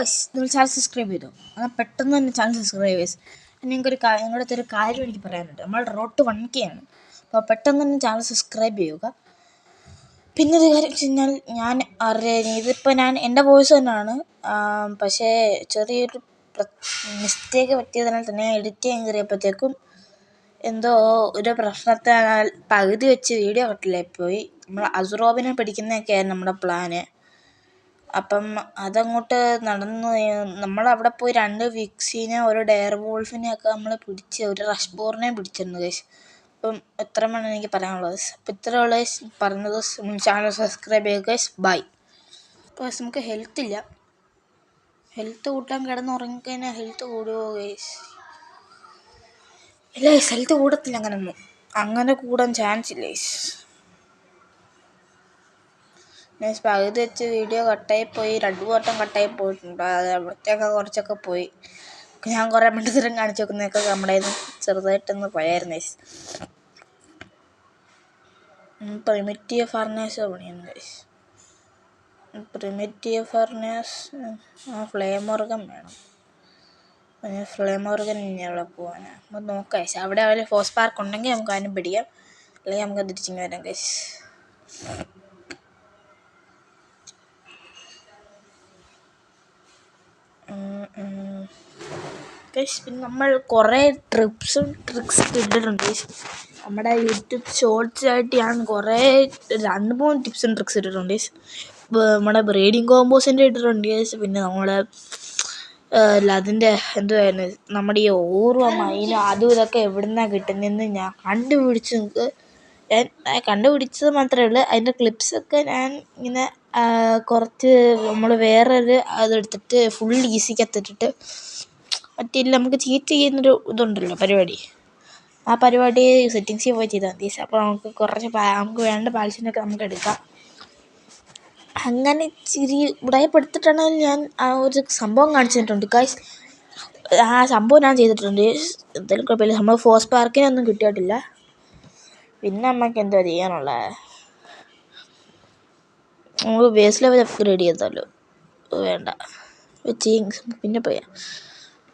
Guys നിങ്ങൾ channel subscribe ചെയ്തോ? എന്നാൽ പെട്ടെന്ന് തന്നെ ചാനൽ സബ്സ്ക്രൈബ് ചെയ്ത് നിങ്ങൾക്കൊരു നിങ്ങളുടെ അടുത്തൊരു കാര്യം എനിക്ക് പറയാനുണ്ട്. നമ്മൾ റോട്ട് വൺ കെ ആണ്. അപ്പോൾ പെട്ടെന്ന് തന്നെ ചാനൽ സബ്സ്ക്രൈബ് ചെയ്യുക. പിന്നെ ഒരു കാര്യം വെച്ച് കഴിഞ്ഞാൽ ഞാൻ അറിയാം ഇതിപ്പോൾ ഞാൻ എന്റെ വോയിസ് തന്നെയാണ്. പക്ഷേ ചെറിയൊരു മിസ്റ്റേക്ക് പറ്റിയതിനാൽ തന്നെ എഡിറ്റ് ചെയ്യാൻ കയറിയപ്പോഴത്തേക്കും എന്തോ ഒരു പ്രശ്നത്താൽ പകുതി വെച്ച് വീഡിയോ കട്ടിലായി പോയി. നമ്മൾ അസുറോബിനെ പിടിക്കുന്നതൊക്കെയായിരുന്നു നമ്മുടെ പ്ലാന് അപ്പം അതങ്ങോട്ട് നടന്നു നമ്മളവിടെ പോയി രണ്ട് വിക്സിനെ ഒരു ഡെയർ വോൾഫിനെയൊക്കെ നമ്മൾ പിടിച്ച് ഒരു റഷ് ബോറിനെ പിടിച്ചിരുന്നു ഗൈസ് അപ്പം എത്രയാണ് എനിക്ക് പറയാനുള്ളത് അപ്പം ഇത്രയുള്ള പറഞ്ഞത് ചാനൽ സബ്സ്ക്രൈബ് ചെയ്യുക ഗൈസ് ബൈ. ഗൈസ് നമുക്ക് ഹെൽത്ത് ഇല്ല. ഹെൽത്ത് കൂട്ടാൻ കിടന്നുറങ്ങിക്കഴിഞ്ഞാൽ ഹെൽത്ത് കൂടുമോ ഗൈസ് ഇല്ല ഗൈസ് ഹെൽത്ത് കൂടത്തില്ല അങ്ങനൊന്നും. അങ്ങനെ കൂടാൻ ചാൻസ് ഇല്ല ഗൈസ് മീൻസ് പകുതി വെച്ച് വീഡിയോ കട്ടായി പോയി. രണ്ട് വട്ടം കട്ടായി പോയിട്ടുണ്ട്. അവിടത്തേക്ക് കുറച്ചൊക്കെ പോയി. ഞാൻ കുറേ മണ്ടത്തരം കാണിച്ചു വെക്കുന്നതൊക്കെ നമ്മുടെ ചെറുതായിട്ടൊന്ന് പോയായിരുന്നു പ്രിമിറ്റീവ് ഫർണേഴ്സ് പണിയുന്നു പ്രിമിറ്റീവ് ഫർണേഴ്സ് ഫ്ലെയിം ഓർഗൻ വേണം. പിന്നെ ഫ്ലെയിം ഓർഗൻ ഇനി അവിടെ പോകാനാണ് നമുക്ക് നോക്കാം അവിടെ അവർ ഫോസ് പാർക്ക് ഉണ്ടെങ്കിൽ നമുക്ക് അതിനും പിടിക്കാം. അല്ലെങ്കിൽ നമുക്ക് തിരിച്ചിങ്ങനെ വരാം ഗൈസ് പിന്നെ നമ്മൾ കുറേ ട്രിപ്സും ട്രിക്സ് ഇട്ടിട്ടുണ്ട്. നമ്മുടെ യൂട്യൂബ് ഷോർട്സ് ആയിട്ട് ഞാൻ കുറേ രണ്ട് മൂന്ന് ടിപ്സും ട്രിക്സ് ഇട്ടിട്ടുണ്ട്. നമ്മുടെ ബ്രീഡിങ് കോമ്പോസിന്റെ ഇട്ടിട്ടുണ്ട്. പിന്നെ നമ്മുടെ അതിന്റെ എന്തുവായിരുന്നു നമ്മുടെ ഈ ഓർവ മൈനും അതും ഇതൊക്കെ എവിടുന്നാണ് കിട്ടുന്നതെന്ന് ഞാൻ കണ്ടുപിടിച്ച് ഞാൻ കണ്ടുപിടിച്ചത് മാത്രമേ ഉള്ളൂ. അതിന്റെ ക്ലിപ്സൊക്കെ ഞാൻ ഇങ്ങനെ കുറച്ച് നമ്മൾ വേറൊരു അതെടുത്തിട്ട് ഫുൾ ഈസിക്കകത്തിട്ടിട്ട് മറ്റേ നമുക്ക് ചീറ്റ് ചെയ്യുന്നൊരു ഇതുണ്ടല്ലോ പരിപാടി. ആ പരിപാടി സെറ്റിങ്സിൽ പോയി ചെയ്താൽ മതി. അപ്പോൾ നമുക്ക് കുറച്ച് നമുക്ക് വേണ്ട പാൽസിനൊക്കെ നമുക്ക് എടുക്കാം. അങ്ങനെ ഇച്ചിരി ഉടയപ്പെടുത്തിട്ടാണെങ്കിൽ ഞാൻ ആ ഒരു സംഭവം കാണിച്ചിട്ടുണ്ട്. ഗൈസ് ആ സംഭവം ഞാൻ ചെയ്തിട്ടുണ്ട്. എന്തായാലും കുഴപ്പമില്ല. നമ്മൾ ഫോസ് പാർക്കിനൊന്നും കിട്ടിയിട്ടില്ല. പിന്നെ നമുക്ക് എന്താ ചെയ്യാനുള്ളത് നമുക്ക് ബേസ് ലെവൽ അപ്ഗ്രേഡ് ചെയ്താലോ? വേണ്ട. വെച്ച് പിന്നെ പോയാ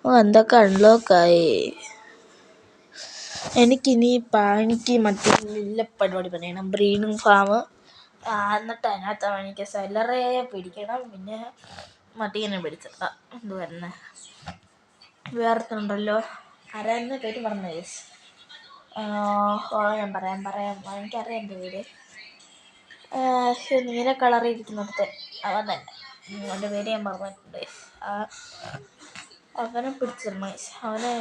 എന്തൊക്കെ അൺലോക്കായി എനിക്കിനി എനിക്ക് മറ്റേ നല്ല പരിപാടി പറയണം ബ്രീഡിങ് ഫാം എന്നിട്ട് അതിനകത്ത് എനിക്ക് സെലറേ പിടിക്കണം. പിന്നെ മറ്റീനെ പിടിച്ചിടാം എന്ത് വരുന്നത് വേർത്തുണ്ടല്ലോ ആരായിരുന്നു? പേര് പറഞ്ഞത് ഓ ഞാൻ പറയാം പറയാം. എനിക്കറിയാം എന്റെ പേര്. നീല കളറിൽ ഇരിക്കുന്നിടത്ത്. അവൻ തന്നെ. അവന്റെ പേര് ഞാൻ പറഞ്ഞിട്ടുണ്ട് അവനെ പിടിച്ചിരുന്നു അവനെ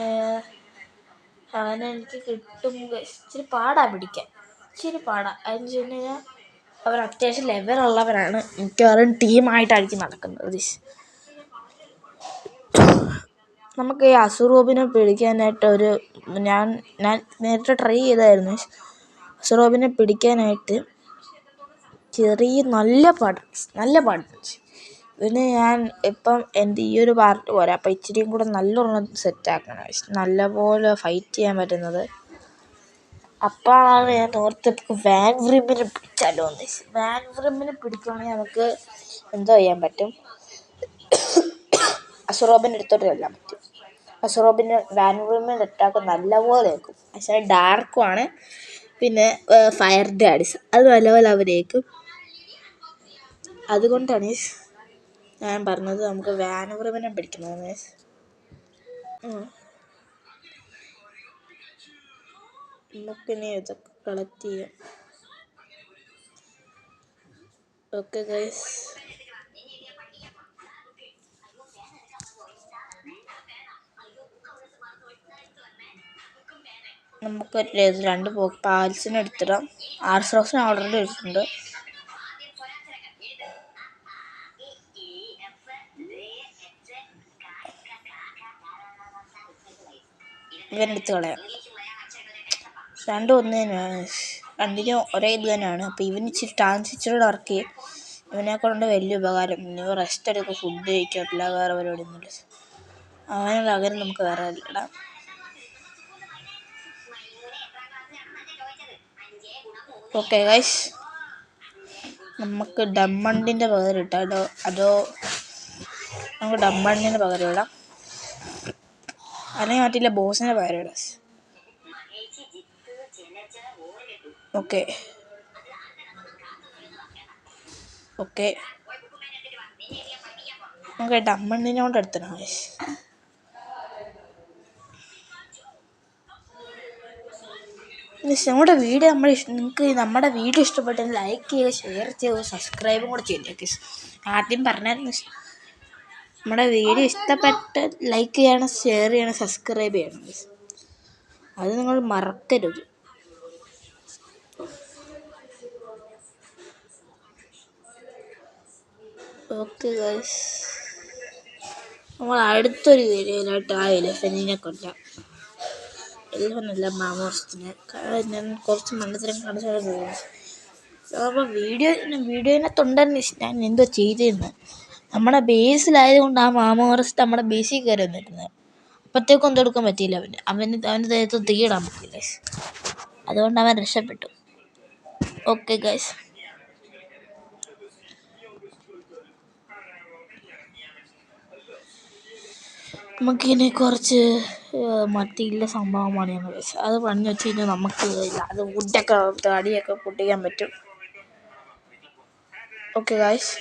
അവനെ എനിക്ക് കിട്ടും ഇച്ചിരി പാടാ പിടിക്കാൻ. ഇച്ചിരി പാടാ. അതെന്ന് വെച്ച് കഴിഞ്ഞാൽ അവൻ അത്യാവശ്യം ലെവലുള്ളവരാണ് മിക്കവാറും ടീമായിട്ടായിരിക്കും നടക്കുന്നത് നമുക്ക് ഈ അസുറോബിനെ പിടിക്കാനായിട്ട് ഒരു ഞാൻ ഞാൻ നേരത്തെ ട്രൈ ചെയ്തായിരുന്നു അസുറോബിനെ പിടിക്കാനായിട്ട് ചെറിയ നല്ല പാട്ട് നല്ല പാട്. പിന്നെ ഞാൻ ഇപ്പം എന്റെ ഈ ഒരു പാർട്ട് പോരാ. അപ്പം ഇച്ചിരിയും കൂടെ നല്ലൊരെണ്ണം സെറ്റാക്കണം നല്ലപോലെ ഫൈറ്റ് ചെയ്യാൻ പറ്റുന്നത് അപ്പോഴാണ് ഞാൻ ഓർത്ത് വാൻ വ്രിമിനെ പിടിച്ചാലോ എന്ന്. വാൻ വ്രിമിനെ പിടിക്കുകയാണെങ്കിൽ നമുക്ക് എന്തോ ചെയ്യാൻ പറ്റും? അസുറോബിന്റെ അടുത്തോട്ട് ചെല്ലാൻ പറ്റും. അസുറോബിന് വാൻ വ്രിമിന്റെ അറ്റാക്ക് നല്ലപോലെ ഏൽക്കും. പക്ഷേ ഡാർക്കുമാണ് പിന്നെ ഫയർ ഡാഡിസ് അത് നല്ലപോലെ അവരേക്കും അതുകൊണ്ടാണ് ഞാൻ പറഞ്ഞത് നമുക്ക് വാനവ്രമനെ പിടിക്കണമെന്ന്. നമുക്കിനി ഇതൊക്കെ കളക്ട് ചെയ്യാം. ഓക്കെ ഗൈസ് നമുക്ക് രണ്ട് പാൽസിന് എടുത്തിടാം. ആർസ് റോസിന് ഓൾറെഡി എടുത്തിട്ടുണ്ട്. ഇവനെടുത്ത് കളയാം രണ്ടും ഒന്ന് തന്നെയാണ് രണ്ടിനും ഒരേ ഇത് തന്നെയാണ്. അപ്പോൾ ഇവന് ഇച്ചിരി ട്രാൻസിസ്റ്ററോട് വർക്ക് ചെയ്യും. ഇവനെ കൊണ്ട് വലിയ ഉപകാരം. ഇവ റെസ്റ്റ് എടുക്കുക ഫുഡ് കഴിക്കാറില്ല വേറെ പരിപാടിയൊന്നുമില്ല. അവന് പകരം നമുക്ക് വേറെ ഇടാം ഓക്കെ ഗൈസ് നമുക്ക് ഡമ്മണ്ടിന്റെ പകരം ഇട്ടാട്ടോ അതോ നമുക്ക് ഡമ്മണ്ടിന്റെ പകരം ഇടാം? അല്ലെങ്കിൽ മറ്റില്ല ബോസിന് ഇടാം. ഓക്കെ. ഓക്കെ. നമുക്ക് ഡമ്മണ്ണിനെ കൊണ്ട്. Guys, നമ്മുടെ വീഡിയോ നമ്മൾ നിങ്ങൾക്ക് നമ്മുടെ വീഡിയോ ഇഷ്ടപ്പെട്ടെങ്കിൽ ലൈക്ക് ചെയ്യുക ഷെയർ ചെയ്യുക സബ്സ്ക്രൈബും കൂടെ ചെയ്യുക ആദ്യം പറഞ്ഞായിരുന്നു നമ്മുടെ വീഡിയോ ഇഷ്ടപ്പെട്ട് ലൈക്ക് ചെയ്യണം ഷെയർ ചെയ്യണം സബ്സ്ക്രൈബ് ചെയ്യണം. അത് നിങ്ങൾ മറക്കരുത്. ഓക്കെ ഗൈസ് നമ്മൾ അടുത്തൊരു വീഡിയോയിലായിട്ട് ആ എലിഫന്റിനെ കൊല്ലാം എലിഫനല്ല മാമോസത്തിനെ ഞാൻ കുറച്ച് മണ്ടത്തരം കാണിച്ചാൽ അപ്പോൾ വീഡിയോ വീഡിയോനകത്തുണ്ടെന്ന് ഞാൻ എന്തോ ചെയ്തിരുന്നത് നമ്മുടെ ബേസിലായതുകൊണ്ട് ആ മാമോറസ്റ്റ് നമ്മുടെ ബേസിൽ കയറി വന്നിരുന്നത്. അപ്പോഴത്തേക്കും ഒന്നും എടുക്കാൻ പറ്റിയില്ല അവന്. അവന് അവന്റെ ദേഹത്ത് തീയിടാൻ പറ്റില്ല അതുകൊണ്ട് അവൻ രക്ഷപ്പെട്ടു. ഓക്കെ ഗൈസ് നമുക്കിനി കുറച്ച് മറ്റിയുള്ള സംഭവമാണ് ഞാൻ വെച്ചത് അത് പറഞ്ഞു വെച്ച് കഴിഞ്ഞാൽ നമുക്ക് അത് വുഡൊക്കെ തടിയൊക്കെ പൊട്ടിക്കാൻ പറ്റും. ഓക്കെ ഗായ്സ്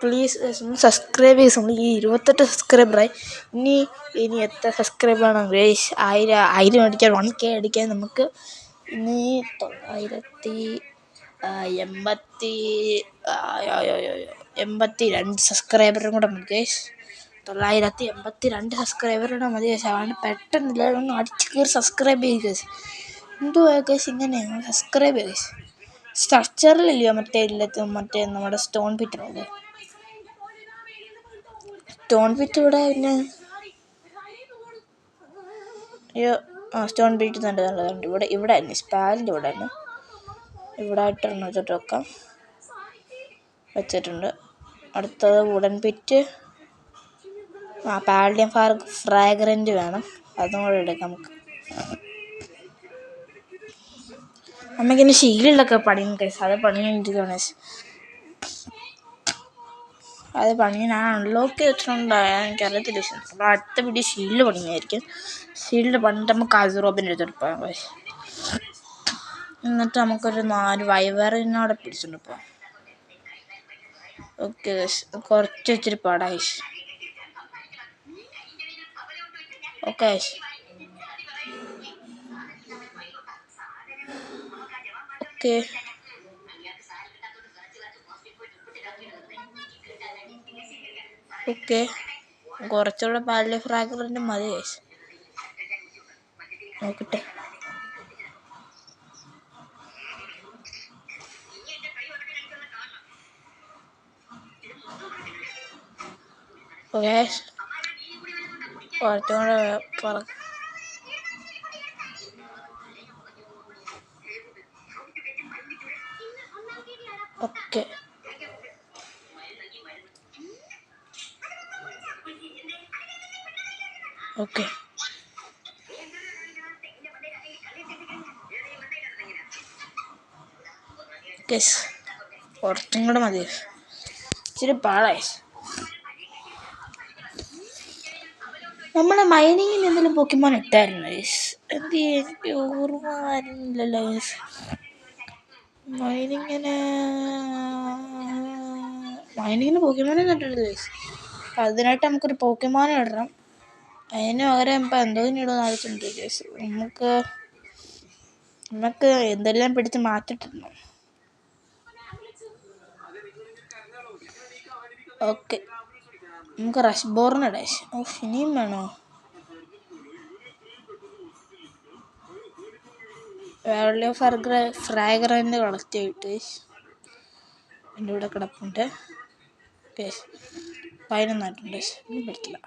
പ്ലീസ് സബ്സ്ക്രൈബ് ചെയ്ത് നമ്മൾ ഈ ഇരുപത്തെട്ട് സബ്സ്ക്രൈബറായി ഇനി ഇനി എത്ര സബ്സ്ക്രൈബറാണ് ഗേഷ് ആയിരം ആയിരം അടിക്കാൻ വൺ കെ അടിക്കാൻ നമുക്ക് ഇനി തൊള്ളായിരത്തി എൺപത്തി എൺപത്തി രണ്ട് സബ്സ്ക്രൈബറും കൂടെ മതി ഗേഷ് തൊള്ളായിരത്തി എൺപത്തി രണ്ട് സബ്സ്ക്രൈബറുടെ മതി ഗേഷ് അതാണ് പെട്ടെന്നില്ല ഒന്ന് അടിച്ച് കയറി സബ്സ്ക്രൈബ് ചെയ്യുക എന്തുവാ ഗേഷ് ഇങ്ങനെ? സബ്സ്ക്രൈബ് ചെയ്യുക സ്ട്രക്ചറിലില്ലയോ മറ്റേ ഇല്ലത്ത് മറ്റേ നമ്മുടെ സ്റ്റോൺ പിറ്റുള്ളത് സ്റ്റോൺ പിറ്റ് ഇവിടെ പിന്നെ അയ്യോ ആ സ്റ്റോൺ പിറ്റ് തന്നെ നല്ലതുണ്ട് ഇവിടെ ഇവിടെ ആയിരുന്നു. സ്പാലിന്റെ ഇവിടെ ആയിരുന്നു. ഇവിടെ ആയിട്ടാണ് വെച്ചിട്ട് വെക്കാം. വെച്ചിട്ടുണ്ട്. അടുത്തത് വുഡൻ പിറ്റ് ആ പാലിയം ഫാർ ഫ്രാഗ്രന്റ് വേണം. അതും കൂടെ എടുക്കാം നമുക്ക്. നമുക്കിനി ശീലമുള്ളൊക്കെ പണിയും കേസ് അത് പണിഞ്ഞിരിക്കുകയാണ് അത് പണി ഞാൻ അൺലോക്ക് വെച്ചിട്ടുണ്ട് എനിക്കറിയത്തില്ല. പക്ഷെ നമ്മൾ അടുത്ത വീഡിയോ ഷീൽഡ് പണിയായിരിക്കും. ഷീൽഡ് പണിട്ട് നമുക്ക് അസുറോബിന്റെ അടുത്തോട്ട് പോകാം. guys. എന്നിട്ട് നമുക്കൊരു നാല് വൈവറിനോടെ പിടിച്ചോണ്ട് പോവാം. ഓക്കെ കുറച്ച് വെച്ചിട്ട് പാടാ. ഓക്കെ. ഓക്കെ. ഓക്കെ. കുറച്ചുകൂടെ പാലിലെ ഫ്രാഗ്രന്റ് മതി. നോക്കട്ടെ. ഓക്കെ കുറച്ചും കൂടെ പറ ഓക്കെ ഓക്കെ യെസ് കുറച്ചും കൂടെ മതി. ഇച്ചിരി പാടായി നമ്മുടെ മൈനിങ്ങിന് എന്തെങ്കിലും പൊക്കിമോൻ ഇട്ടായിരുന്നു ഗൈസ് എന്ത് ഓർമ്മല്ലോ ഓർമ്മ ഗൈസ് മൈനിങ്ങിന് മൈനിങ്ങിന് പോക്കിമോനെ ഇട്ടിട്ടില്ല ഗൈസ് അതിനായിട്ട് നമുക്കൊരു പോക്കിമോനെ ഇടണം. അതിന് പകരം ഇപ്പം എന്തോ ഇടുമെന്ന് ആലോചിച്ചിട്ടുണ്ട് ഗൈസ് നമുക്ക് നമുക്ക് എന്തെല്ലാം പിടിച്ച് മാറ്റിട്ടിടണം ഓക്കെ. നമുക്ക് റഷ് ബോറിന് ഡാഷ്. ഓ ഇനിയും വേണോ? വേറെ ഫർഗ്ര ഫ്രാഗ്രന്റ് കളക്ട് ചെയ്തിട്ട് എന്റെ ഇവിടെ കിടപ്പുണ്ട്. പതിനൊന്നായിട്ടുണ്ട്. ഒന്നും പറ്റില്ല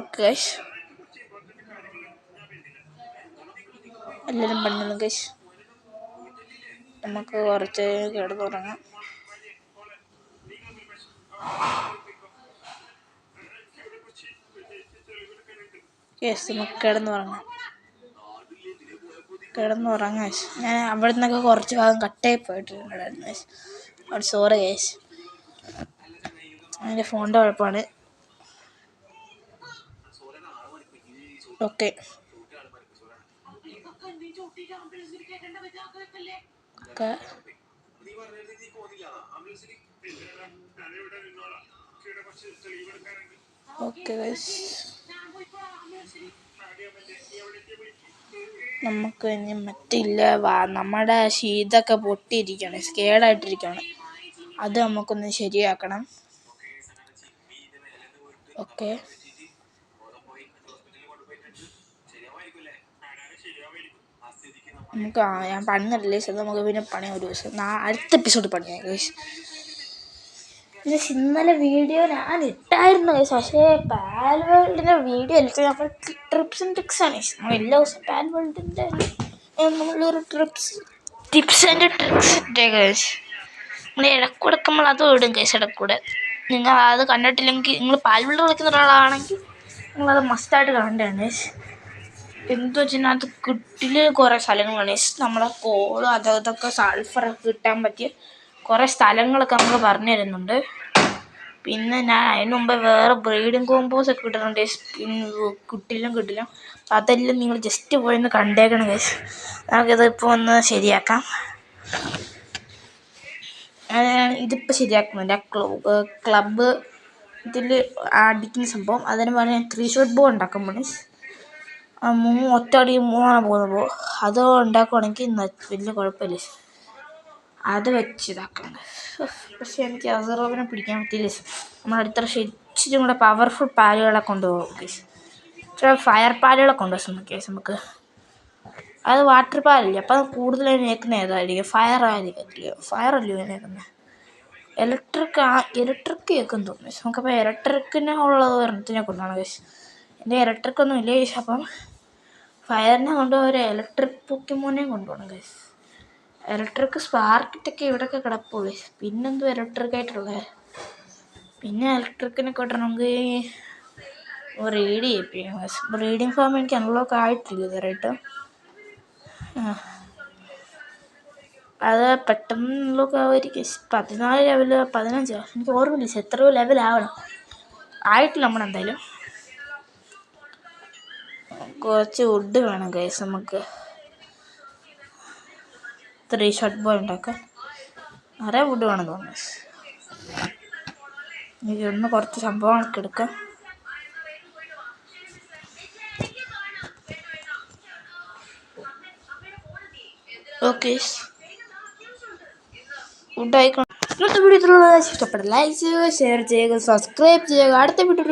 ഓക്കെ. എല്ലാവരും പണികളും കൈസ് നമുക്ക് കുറച്ച് കിടന്നുറങ്ങാം യെസ് നമുക്ക് കിടന്നുറങ്ങാം കിടന്നുറങ്ങാം guys. ഞാൻ അവിടെ നിന്നൊക്കെ കുറച്ച് ഭാഗം കട്ടായി പോയിട്ടുണ്ടായിരുന്നു guys. അവിടെ സോറി കേസ് എന്റെ ഫോണിന്റെ കുഴപ്പമാണ്. ഓക്കെ ഒക്കെ ഓക്കെ നമുക്ക് ഇനി മറ്റില്ല. നമ്മുടെ ശീതൊക്കെ പൊട്ടിയിരിക്കണം. സ്കേഡായിട്ടിരിക്കണം അത് നമുക്കൊന്ന് ശരിയാക്കണം. ഓക്കെ നമുക്ക് ആ ഞാൻ പണിന്നിട്ടില്ല ഇത് നമുക്ക് പിന്നെ പണി ഒരു ദിവസം അടുത്ത എപ്പിസോഡ് പണിയാം ഗൈസ് പിന്നെ ഇന്നലെ വീഡിയോ ഞാൻ ഇട്ടായിരുന്നു. പക്ഷേ പാൽ വേൾഡിന്റെ വീഡിയോ അല്ല നമ്മൾ ട്രിപ്സ് ആൻഡ് ട്രിക്സ് ആണ്. നമ്മൾ എല്ലാ ദിവസവും പാൽ വേൾഡിന്റെ നമ്മളൊരു ട്രിപ്സ് ടിപ്സ് ആൻഡ് ട്രിക്സ് ഇട്ടേ ഗൈസ് നമ്മൾ ഇടക്കൂടൊക്കെ നമ്മൾ അത് ഇടും ഗൈസ് ഇടക്കൂടെ നിങ്ങൾ അത് കണ്ടിട്ടില്ലെങ്കിൽ നിങ്ങൾ പാൽ വേൾഡ് കളിക്കുന്ന ഒരാളാണെങ്കിൽ നിങ്ങളത് മസ്റ്റായിട്ട് കാണേണ്ടതാണ്. എന്തു വെച്ചാൽ അത് കിട്ടിൽ കുറേ സ്ഥലങ്ങളാണ്. നമ്മളെ കോളും അത് ഇതൊക്കെ സൾഫറൊക്കെ കിട്ടാൻ പറ്റിയ കുറേ സ്ഥലങ്ങളൊക്കെ നമുക്ക് പറഞ്ഞു തരുന്നുണ്ട്. പിന്നെ ഞാൻ അതിന് മുമ്പ് വേറെ ബ്രീഡിങ് കോമ്പോസ് ഒക്കെ ഇട്ടിട്ടുണ്ട്. guys. പിന്നെ കിട്ടിലും കിട്ടില്ല അപ്പം അതെല്ലാം നിങ്ങൾ ജസ്റ്റ് പോയി ഒന്ന് കണ്ടേക്കണം കേസ് നമുക്കിത് ഇപ്പോൾ ഒന്ന് ശരിയാക്കാം. ഇതിപ്പോൾ ശരിയാക്കുന്നുണ്ട് ആ ക്ലബ് ഇതിൽ അടിക്കുന്ന സംഭവം. അതിന് പറഞ്ഞാൽ ത്രീ ഷോട്ട് ബോ ഉണ്ടാക്കും മൂന്ന് ഒറ്റയടി മൂന്നാണ് പോകുന്നത്. അത് ഉണ്ടാക്കുവാണെങ്കിൽ വലിയ കുഴപ്പമില്ല. അത് വെച്ച് ഇതാക്കണം. പക്ഷെ എനിക്ക് അസറോബിനെ പിടിക്കാൻ പറ്റിയില്ല. നമ്മൾ അടുത്ത പ്രാവശ്യം ഇച്ചിരി കൂടെ പവർഫുൾ പാലുകളെ കൊണ്ടുപോകും ഫയർ പാലുകളെ കൊണ്ടുപോകും കേസ് നമുക്ക്. അത് വാട്ടർ പാലല്ലേ? അപ്പം കൂടുതലും ഏക്കുന്ന ഏതായിരിക്കും? ഫയർ ആയിരിക്കും ഫയർ അല്ലയോ നേക്കുന്നത് ഇലക്ട്രിക് ഇലക്ട്രിക് കേൾക്കും തോന്നുന്നു നമുക്കപ്പോൾ ഇലക്ട്രിക്കിന് ഒരെണ്ണത്തിനെ കൊണ്ടാണ് കേസ് എന്റെ ഇലക്ട്രിക് ഒന്നും ഇല്ല അപ്പം ഫയറിനെ കൊണ്ടുപോകാൻ ഒരു ഇലക്ട്രിക് പൊക്കിമോനെ കൊണ്ടുപോകണം ഗൈസ് ഇലക്ട്രിക് സ്പാർക്കിട്ടൊക്കെ ഇവിടെയൊക്കെ കിടപ്പുള്ളൂ പിന്നെന്തോ ഇലക്ട്രിക് ആയിട്ടുള്ളത് പിന്നെ ഇലക്ട്രിക്കിനെ കിട്ടണമെങ്കിൽ റീഡ് ചെയ്യിപ്പിക്കണം റീഡിങ് ഫാം എനിക്ക് അൺലോക്ക് ആയിട്ടില്ല ഇതുവരെയായിട്ട്. അത് പെട്ടെന്ന് അൺലോക്ക് ആവുമായിരിക്കും പതിനാല് ലെവൽ പതിനഞ്ചോ എനിക്ക് ഓർമ്മയില്ല എത്രയോ ലെവലാവണം ആയിട്ടില്ല നമ്മളെന്തായാലും. കുറച്ച് വുഡ് വേണം ഗൈസ് നമുക്ക് ത്രീ ഷർട്ട് ബോയ് ഉണ്ടാക്കാൻ നിറയെ വുഡ് വേണം തോന്നുന്നു ഒന്ന് കുറച്ച് സംഭവങ്ങളൊക്കെ എടുക്കാം. ഓക്കെ വുഡ് ആയിക്കോട്ടെ. ഇന്നത്തെ വീഡിയോ ഇഷ്ടപ്പെട്ട ലൈക്ക് ചെയ്യുക ഷെയർ ചെയ്യുക സബ്സ്ക്രൈബ് ചെയ്യുക. അടുത്ത വീഡിയോ